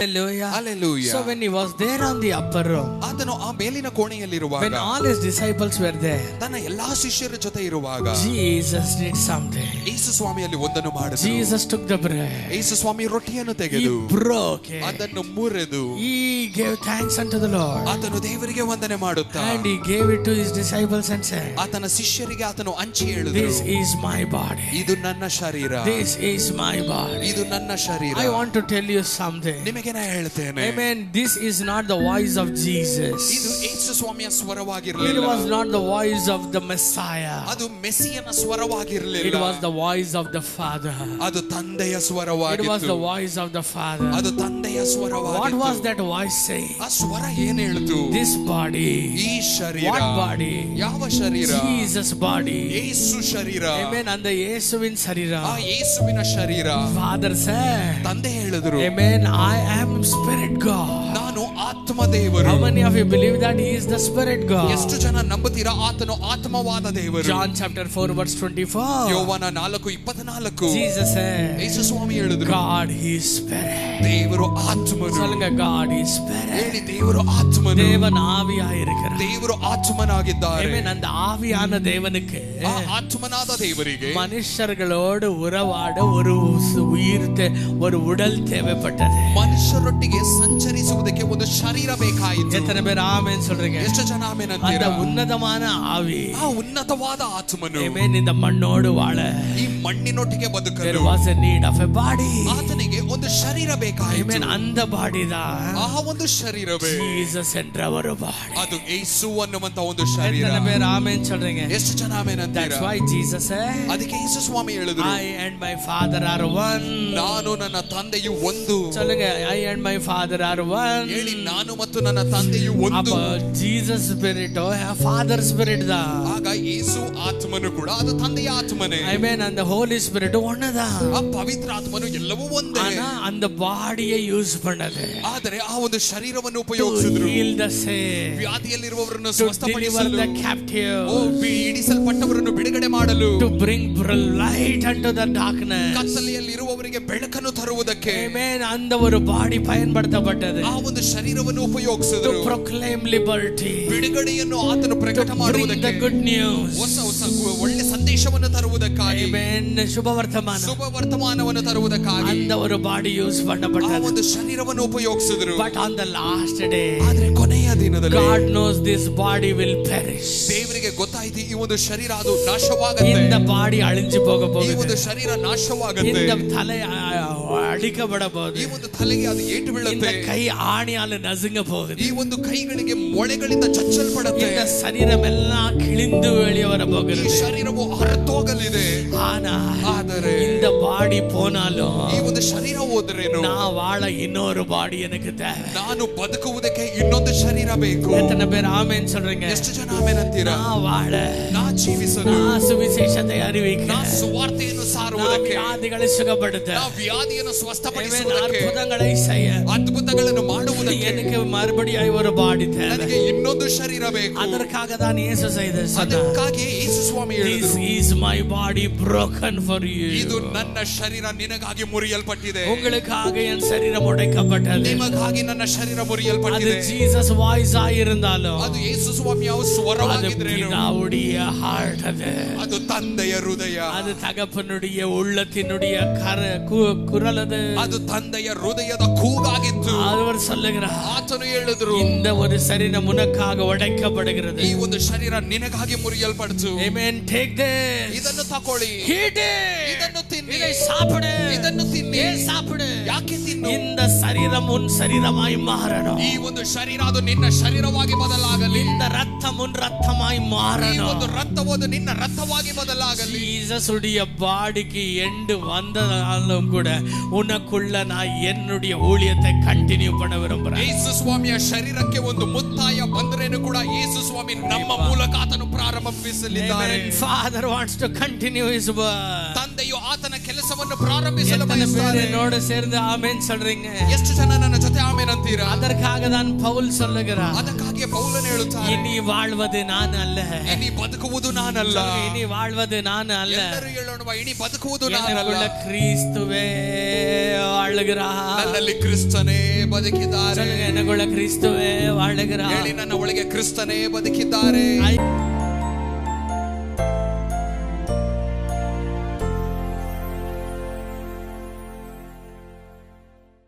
Hallelujah. So when he was there on the upper room, ಆತನು ಆ ಮೇಲಿನ ಕೋಣೆಯಲ್ಲಿರುವಾಗ when all his disciples were there, ತನ್ನ ಎಲ್ಲಾ ಶಿಷ್ಯರ ಜೊತೆ ಇರುವಾಗ Jesus did something. ಯೇಸು ಸ್ವಾಮಿಯಲ್ಲಿ ಒಂದನ್ನು ಮಾಡಿದ Jesus took the bread. ಯೇಸು ಸ್ವಾಮಿ ರೊಟ್ಟಿಯನ್ನು He ತೆಗೆದು broke it. ಅದನ್ನು ಮುರಿದು He gave thanks unto the Lord. ಆತನು ದೇವರಿಗೆ ವಂದನೆ ಮಾಡುತ್ತಾ And he gave it to his disciples and said, ಆತನ ಶಿಷ್ಯರಿಗೆ ಆತನು ಹಂಚಿ ಹೇಳಿದ್ರು This is my body. ಇದು ನನ್ನ ಶರೀರ This is my body. ಇದು ನನ್ನ ಶರೀರ I want to tell you something. ನಿಮಗೆ ನಾ ಹೇಳ್ತೇನೆ Amen. This is not the voice of ಇದು Jesus. ಯೇಸು ಸ್ವಾಮಿಯ It ಸ್ವರವಾಗಿರಲಿಲ್ಲ was not the voice of the Messiah. ಅದು ಮೆಸ್ಸಿಯನ It ಸ್ವರವಾಗಿರಲಿಲ್ಲ was the voice of the Father. ಅದು ತಂದೆಯ It was ಸ್ವರವಾಗಿತ್ತು the voice of the Father. ಅದು ತಂದೆಯ What was ಸ್ವರವಾಗಿತ್ತು that voice saying? ಆ ಸ್ವರ ಏನ್ ಹೇಳ್ತು This body. ಈ ಶರೀರ What body? ಯಾವ ಶರೀರ Jesus body. ಯೇಸು ಶರೀರ Amen. And the Yesuvin ಆ Sarira. ಯೇಸುವಿನ ಶರೀರ Father said, ತಂದೆ ಹೇಳಿದ್ರು Amen. I am Spirit God. ನಾನು ಆತ್ಮ ದೇವರು How many of you believe that He is the Spirit ಎಷ್ಟು God? ಜನ ನಂಬುತ್ತೀರಾ ಆತನು ಆತ್ಮವಾದ ದೇವರು John chapter 4, verse 24. ಯೋವನ ನಾಲ್ಕು ಇಪ್ಪತ್ನಾಲ್ಕು Jesus said, ಯೇಸು ಸ್ವಾಮಿ ಹೇಳಿದ್ರು God is Spirit. ದೇವರು ಆತ್ಮನು சொல்லுங்க God is Spirit. ಹೇಳಿ ದೇವರು ಆತ್ಮನು தேவன் ஆவியாயிருக்கிறார் ದೇವರು ಆತ್ಮನಾಗಿದ್ದಾರೆ Amen. அந்த ஆவியான தேவனுக்கு ಆ ಆತ್ಮನಾದ ದೇವರಿಗೆ மனுஷர்களோடு உறவாட ஒரு உசு- உயிர் தே- ஒரு உடல் தேவைப்பட்டது ಮನುಷ್ಯರೊಟ್ಟಿಗೆ ಸಂಚರಿಸುವ ಒಂದು ಶರೀರ ಬೇಕಾಯಿತು எத்தனை பேர் ஆமென் சொல்றீங்க ಎಷ್ಟು ಜನ அந்த ಆಮೇನಂತೀರಾ உன்னதமான ஆவி ಆ ಉನ್ನತವಾದ ಆತ್ಮನು Amen. இந்த மண்ணோடு வாழ ಈ ಮಣ್ಣಿನೊಟ್ಟಿಗೆ there ಬದುಕಲು was a need of a body ಆತನಿಗೆ ಒಂದು ಶರೀರ Amen. ಬೇಕಾಯಿತು அந்த பாடி தான் ಆ ಒಂದು ಶರೀರವೇ ஜீசஸ் என்ற ஒரு பாடி ಅದು ಏಸು ಅನ್ನುವಂತ ಒಂದು ಶರೀರ எத்தனை பேர் ஆமென் சொல்றீங்க ಎಷ್ಟು ಜನ ಆಮೇನಂತೀರಾ That's why Jesus said, ಅದಕ್ಕೆ ಯೇಸು ಸ್ವಾಮಿ ಹೇಳಿದ್ರು I and my father are one. ನಾನು ನನ್ನ ತಂದೆಯು ಒಂದು சொல்லுங்க I and my father are one. ಹೇಳಿ ನಾನು ಮತ್ತು ನನ್ನ ತಂದೆಯು ಒಂದು. Jesus spirit father spirit the. ಆಗ ಯೇಸು ಆತ್ಮನು ಕೂಡ ಅದು ತಂದೆಯ ಆತ್ಮನೇ. ಐ ಮೀನ್ ಅಂದ ಹೋಲಿ ಸ್ಪಿರಿಟ್ ಒಣ್ಣದ ಆ ಪವಿತ್ರ ಆತ್ಮನು ಎಲ್ಲವೂ ಒಂದೇ. ಅಂದ ಬಾಡಿಯ ಯೂಸ್ ಮಾಡದೆ ಆದರೆ ಆ ಒಂದು ಶರೀರವನ್ನು ಉಪಯೋಗಿಸಿದ್ರು. ವ್ಯಾಧಿಯಲ್ಲಿರುವವರನ್ನು ಸ್ವಸ್ಥಪಡಿಸಲು. ಓ ಹಿಡಿಸಲ್ಪಟ್ಟವರನ್ನು ಬಿಡುಗಡೆ ಮಾಡಲು. To bring light unto the darkness ಕತ್ತಲೆಯಲ್ಲಿರುವವರಿಗೆ ಬೆಳಕನ್ನು ತರುವುದಕ್ಕೆ Amen. அந்த ஒரு பாடி பயன்படுத்தப்பட்டது ಆ ಒಂದು ಶರೀರವನ್ನು to ಉಪಯೋಗಿಸಿದ್ರು proclaim liberty, ಬಿಡುಗಡೆಯನ್ನು ಆತನು ಪ್ರಕಟ to bring the ಮಾಡುವುದಕ್ಕೆ good news. ಹೊಸ ಹೊಸ ಗು- ಒಳ್ಳೆ ಸಂದೇಶವನ್ನು ತರುವುದಕ್ಕಾಗಿ Amen. ಶುಭವರ್ತಮಾನ ಶುಭ ವರ್ತಮಾನವನ್ನು ತರುವುದಕ್ಕಾಗಿ அந்த ஒரு பாடி யூஸ் ಆ பண்ணப்பட்டது ಒಂದು ಶರೀರವನ್ನು ಉಪಯೋಗಿಸಿದ್ರು but on the last day ಆದ್ರೆ ಕೊನೆಯ ದಿನದಲ್ಲಿ God knows this body will perish ದೇವರಿಗೆ ಗೊತ್ತಾಯ್ತು ಈ ಒಂದು ಶರೀರ ಅದು ನಾಶವಾಗತ್ತೆ இந்த பாடி அழிஞ்சு போக ಈ போகுது ಒಂದು ಶರೀರ ನಾಶವಾಗತ್ತೆ இந்த தலை அ- அடிக்கப்பட ಈ போகுது ಒಂದು ತಲೆಗೆ ಅದು ಏಟು இந்த ಬೀಳುತ್ತೆ கை ஆணியால நசுங்க போகுது ಈ ಒಂದು ಕೈಗಳಿಗೆ ಮೊಳೆಗಳಿಂದ ಚಚ್ಚಲ್ಪಡುತ್ತೆ இந்த சரீரம் எல்லாம் கிழிந்து வெளியே வர ಈ போகிறது ಶರೀರವು ಹರಿತೋಗಲಿದೆ ஆனா ಆದರೆ இந்த பாடி போனாலும் ಈ ಒಂದು ಶರೀರ ಹೋದ್ರೇನು நான் வாழ இன்னொரு பாடி எனக்கு தேவை ನಾನು ಬದುಕುವುದಕ್ಕೆ ಇನ್ನೊಂದು ಶರೀರ ಬೇಕು எத்தனை பேர் ஆமேன்னு சொல்றீங்க ಎಷ್ಟು ಜನ ಆಮೇನಂತೀರಾ நான் வாழ ನಾ ಜೀವಿಸಲು நான் சுவிசேஷத்தை அறிவிக்க ನಾ ಸುವಾರ್ತೆಯನ್ನು நான் ಸಾರುವುದಕ್ಕೆ வியாதிகளை சுகப்படுத்த ನಾ ವ್ಯಾಧಿಯನ್ನು Amen. ಸ್ವಸ್ಥಪಡಿಸುವುದಕ್ಕೆ அற்புதங்களை செய்ய ಅದ್ಭುತಗಳನ್ನು ಮಾಡುವುದಕ್ಕೆ எனக்கு மறுபடியும் ஒரு பாடி தேவை ನನಗೆ ಇನ್ನೊಂದು ಶರೀರ ಬೇಕು அதற்காக தான் இயேசு செய்த சொன்னார் ಅದಕ್ಕಾಗಿ ಯೇಸು ಸ್ವಾಮಿ This ಹೇಳಿದ್ರು is my body broken for ಇದು you. ನನ್ನ ಶರೀರ ನಿನಗಾಗಿ ಮುರಿಯಲ್ಪಟ್ಟಿದೆ உங்களுக்காக என் சரீரம் உடைக்கப்பட்டது ನಿಮಗಾಗಿ ನನ್ನ ಶರೀರ அது ಮುರಿಯಲ್ಪಟ್ಟಿದೆ ஜீசஸ் வாய்ஸ் ஆயிருந்தாலும் ಅದು ಯೇಸು ಸ್ವಾಮಿ ಯಾವ அது ಸ್ವರವಾಗಿದ್ರೇನು பிதாவுடைய ஹார்ட் அது ಅದು ತಂದೆಯ ಹೃದಯ அது தகப்பனுடைய உள்ளத்தினுடைய கர கு- குரல் அது ಅದು ತಂದೆಯ ಹೃದಯದ ಕೂಗಾಗಿತ್ತು அவர் சொல்லுகிறார் ಆತನು ಹೇಳಿದ್ರು இந்த ஒரு சரீரம் உனக்காக உடைக்கப்படுகிறது ಈ ಒಂದು ಶರೀರ ನಿನಗಾಗಿ ಮುರಿಯಲ್ಪಡ್ತು Amen. Take this. ಇದನ್ನು ತಕೊಳ್ಳಿ Eat it. ಇದನ್ನು ತಿನ್ನಿ இதை சாப்பிடு ಇದನ್ನು ತಿನ್ನಿ ஏன் சாப்பிடு ಯಾಕೆ ತಿನ್ನು இந்த சரீரம் உன் சரீரமாய் மாறணும் ಈ ಒಂದು ಶರೀರ ಅದು ನಿನ್ನ ಶರೀರವಾಗಿ ಬದಲಾಗಲಿ இந்த ரத்தம் உன் ரத்தமாய் ಈ ಒಂದು மாறணும் ರಕ್ತವು ಅದು ನಿನ್ನ ರಕ್ತವಾಗಿ ಬದಲಾಗಲಿ ஜீசஸ் உடைய பாடிக்கு எண்டு வந்ததாலும் கூட உனக்குள்ள நான் என்னுடைய ஊழியத்தை கண்டினியூ பண்ண விரும்புறேன் ಯೇಸು ಸ್ವಾಮಿಯ ಶರೀರಕ್ಕೆ ಒಂದು ಮುತ್ತ ಒತ್ತಾಯ ಬಂದ್ರೇನು ಕೂಡ ಯೇಸು ಸ್ವಾಮಿ ನಮ್ಮ ಮೂಲಕ ಆತನು ಪ್ರಾರಂಭಿಸಲಿದ್ದಾರೆ Amen. Father wants to continue his work. ತಂದೆಯು ಆತನ ಕೆಲಸವನ್ನು ಪ್ರಾರಂಭಿಸಲು எத்தனை பேர் ಬಯಸ್ತಾರೆ என்னோட சேர்ந்து ஆமென் சொல்றீங்க ಎಷ್ಟು ಜನ ನನ್ನ ಜೊತೆ ಆಮೇಲೆ ಅಂತೀರಾ அதற்காக தான் பவுல் சொல்லுகிறார் ಅದಕ್ಕಾಗಿ ಪೌಲನ್ ಹೇಳುತ್ತಾರೆ இனி வாழ்வது நான் அல்ல ಇನಿ ಬದುಕುವುದು ನಾನಲ್ಲ சொல்லுங்க, இனி வாழ்வது நான் அல்ல ಎಲ್ಲರೂ ಹೇಳೋಣ ಇನಿ ಬದುಕುವುದು ನಾನಲ್ಲ எனக்குள்ள கிறிஸ்துவே வாழுகிறார் ನನ್ನಲ್ಲಿ ಕ್ರಿಸ್ತನೇ ಬದುಕಿದ್ದಾರೆ சொல்லுங்க எனக்குள்ள கிறிஸ்துவே வாழுகிறார் ಹೇಳಿ ನನ್ನ ಒಳಗೆ ಕ್ರಿಸ್ತನೇ ಬದುಕಿದ್ದಾರೆ I-